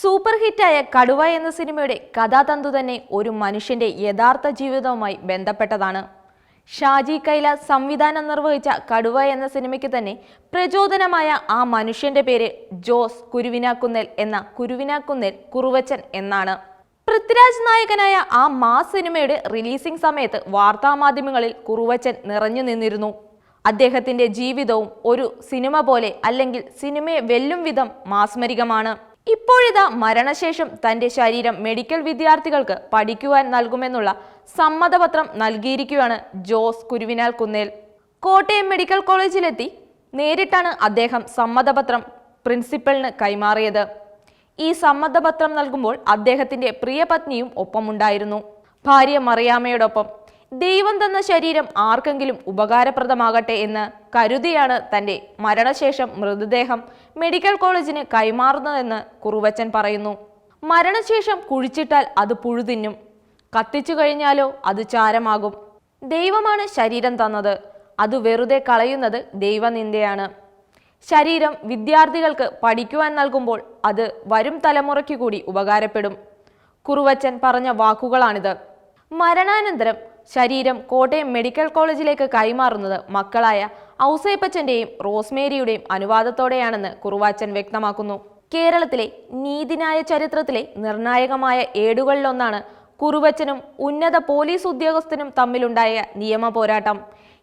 Super ഹിറ്റായ കടുവ എന്ന സിനിമയുടെ കഥാതന്തു തന്നെ ഒരു മനുഷ്യന്റെ യഥാർത്ഥ ജീവിതവുമായി ബന്ധപ്പെട്ടതാണ്. ഷാജി കൈല സംവിധാനം നിർവഹിച്ച കടുവ എന്ന സിനിമയ്ക്ക് തന്നെ പ്രചോദനമായ ആ മനുഷ്യന്റെ പേര് ജോസ് കുരുവിനാക്കുന്നേൽ എന്ന കുരുവിനാക്കുന്നേൽ കുറുവച്ചൻ എന്നാണ്. പൃഥ്വിരാജ് നായകനായ ആ മാസ് സിനിമയുടെ റിലീസിംഗ് സമയത്ത് വാർത്താമാധ്യമങ്ങളിൽ കുറുവച്ചൻ നിറഞ്ഞു നിന്നിരുന്നു. അദ്ദേഹത്തിന്റെ ജീവിതവും ഒരു സിനിമ പോലെ അല്ലെങ്കിൽ സിനിമയെ വെല്ലും വിധം മാസ്മരികമാണ്. ഇപ്പോഴിതാ മരണശേഷം തന്റെ ശരീരം മെഡിക്കൽ വിദ്യാർത്ഥികൾക്ക് പഠിക്കുവാൻ നൽകുമെന്നുള്ള സമ്മതപത്രം നൽകിയിരിക്കുകയാണ് ജോസ് കുരുവിനാൽ കുന്നേൽ. കോട്ടയം മെഡിക്കൽ കോളേജിലെത്തി നേരിട്ടാണ് അദ്ദേഹം സമ്മതപത്രം പ്രിൻസിപ്പലിന് കൈമാറിയത്. ഈ സമ്മതപത്രം നൽകുമ്പോൾ അദ്ദേഹത്തിന്റെ പ്രിയപത്നിയും ഒപ്പമുണ്ടായിരുന്നു. ഭാര്യ മറിയാമ്മയോടൊപ്പം ദൈവം തന്ന ശരീരം ആർക്കെങ്കിലും ഉപകാരപ്രദമാകട്ടെ എന്ന് കരുതിയാണ് തന്റെ മരണശേഷം മൃതദേഹം മെഡിക്കൽ കോളേജിന് കൈമാറുന്നതെന്ന് കുറുവച്ചൻ പറയുന്നു. മരണശേഷം കുഴിച്ചിട്ടാൽ അത് പുഴുതിന്നും കത്തിച്ചു കഴിഞ്ഞാലോ അത് ചാരമാകും. ദൈവമാണ് ശരീരം തന്നത്. അത് വെറുതെ കളയുന്നത് ദൈവനിന്ദയാണ്. ശരീരം വിദ്യാർത്ഥികൾക്ക് പഠിക്കുവാൻ നൽകുമ്പോൾ അത് വരും തലമുറയ്ക്ക് കൂടി ഉപകാരപ്പെടും. കുറുവച്ചൻ പറഞ്ഞ വാക്കുകളാണിത്. മരണാനന്തരം ശരീരം കോട്ടയം മെഡിക്കൽ കോളേജിലേക്ക് കൈമാറുന്നത് മക്കളായ ഔസേപ്പച്ചന്റെയും റോസ്മേരിയുടെയും അനുവാദത്തോടെയാണെന്ന് കുറുവാച്ചൻ വ്യക്തമാക്കുന്നു. കേരളത്തിലെ നീതിന്യായ ചരിത്രത്തിലെ നിർണായകമായ ഏടുകളിലൊന്നാണ് കുറുവച്ചനും ഉന്നത പോലീസ് ഉദ്യോഗസ്ഥനും തമ്മിലുണ്ടായ നിയമ പോരാട്ടം.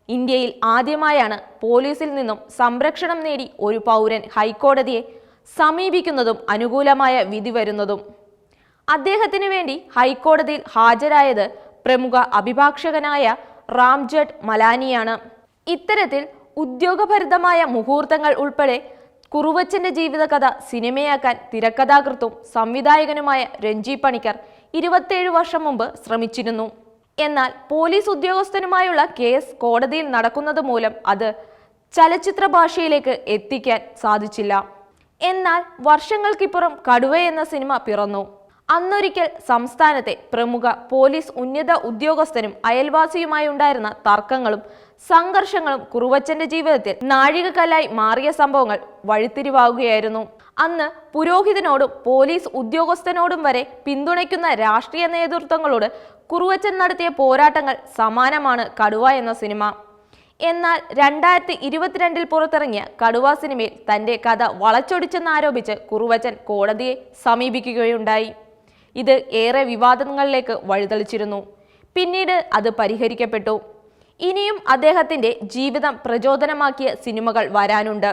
ഇന്ത്യയിൽ ആദ്യമായാണ് പോലീസിൽ നിന്നും സംരക്ഷണം നേടി ഒരു പൗരൻ ഹൈക്കോടതിയെ സമീപിക്കുന്നതും അനുകൂലമായ വിധി വരുന്നതും. അദ്ദേഹത്തിന് വേണ്ടി ഹൈക്കോടതിയിൽ ഹാജരായത് പ്രമുഖ അഭിഭാഷകനായ റാംജഡ് മലാനിയാണ്. ഇത്തരത്തിൽ ഉദ്യോഗഭരിതമായ മുഹൂർത്തങ്ങൾ ഉൾപ്പെടെ കുറുവച്ചന്റെ ജീവിതകഥ സിനിമയാക്കാൻ തിരക്കഥാകൃത്തും സംവിധായകനുമായ രഞ്ജി പണിക്കർ ഇരുപത്തേഴ് വർഷം മുമ്പ് ശ്രമിച്ചിരുന്നു. എന്നാൽ പോലീസ് ഉദ്യോഗസ്ഥനുമായുള്ള കേസ് കോടതിയിൽ നടക്കുന്നത് മൂലം അത് ചലച്ചിത്ര ഭാഷയിലേക്ക് എത്തിക്കാൻ സാധിച്ചില്ല. എന്നാൽ വർഷങ്ങൾക്കിപ്പുറം കടുവ എന്ന സിനിമ പിറന്നു. അന്നൊരിക്കൽ സംസ്ഥാനത്തെ പ്രമുഖ പോലീസ് ഉന്നത ഉദ്യോഗസ്ഥനും അയൽവാസിയുമായി ഉണ്ടായിരുന്ന തർക്കങ്ങളും സംഘർഷങ്ങളും കുറുവച്ചന്റെ ജീവിതത്തിൽ നാഴികക്കല്ലായി മാറിയ സംഭവങ്ങൾ വഴിത്തിരിവാകുകയായിരുന്നു. അന്ന് പുരോഹിതനോടും പോലീസ് ഉദ്യോഗസ്ഥനോടും വരെ പിന്തുണയ്ക്കുന്ന രാഷ്ട്രീയ നേതൃത്വങ്ങളോട് കുറുവച്ചൻ നടത്തിയ പോരാട്ടങ്ങൾ സമാനമാണ് കടുവ എന്ന സിനിമ. എന്നാൽ രണ്ടായിരത്തി ഇരുപത്തിരണ്ടിൽ പുറത്തിറങ്ങിയ കടുവ സിനിമയിൽ തന്റെ കഥ വളച്ചൊടിച്ചെന്നാരോപിച്ച് കുറുവച്ചൻ കോടതിയെ സമീപിക്കുകയുണ്ടായി. ഇത് ഏറെ വിവാദങ്ങളിലേക്ക് വഴിതെളിച്ചിരുന്നു. പിന്നീട് അത് പരിഹരിക്കപ്പെട്ടു. ഇനിയും അദ്ദേഹത്തിന്റെ ജീവിതം പ്രചോദനമാക്കിയ സിനിമകൾ വരാനുണ്ട്.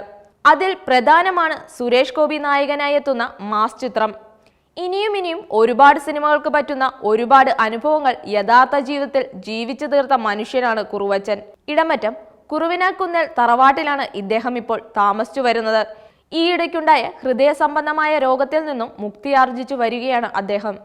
അതിൽ പ്രധാനമാണ് സുരേഷ് ഗോപി നായകനായി എത്തുന്ന മാസ് ചിത്രം. ഇനിയും ഇനിയും ഒരുപാട് സിനിമകൾക്ക് പറ്റുന്ന ഒരുപാട് അനുഭവങ്ങൾ യഥാർത്ഥ ജീവിതത്തിൽ ജീവിച്ചു തീർത്ത മനുഷ്യനാണ് കുറുവച്ചൻ. ഇടമറ്റം കുറുവിനാക്കുന്നേൽ തറവാട്ടിലാണ് ഇദ്ദേഹം ഇപ്പോൾ താമസിച്ചു വരുന്നത്. ഈയിടയ്ക്കുണ്ടായ ഹൃദയ സംബന്ധമായ രോഗത്തിൽ നിന്നും മുക്തിയാർജിച്ചു വരികയാണ് അദ്ദേഹം.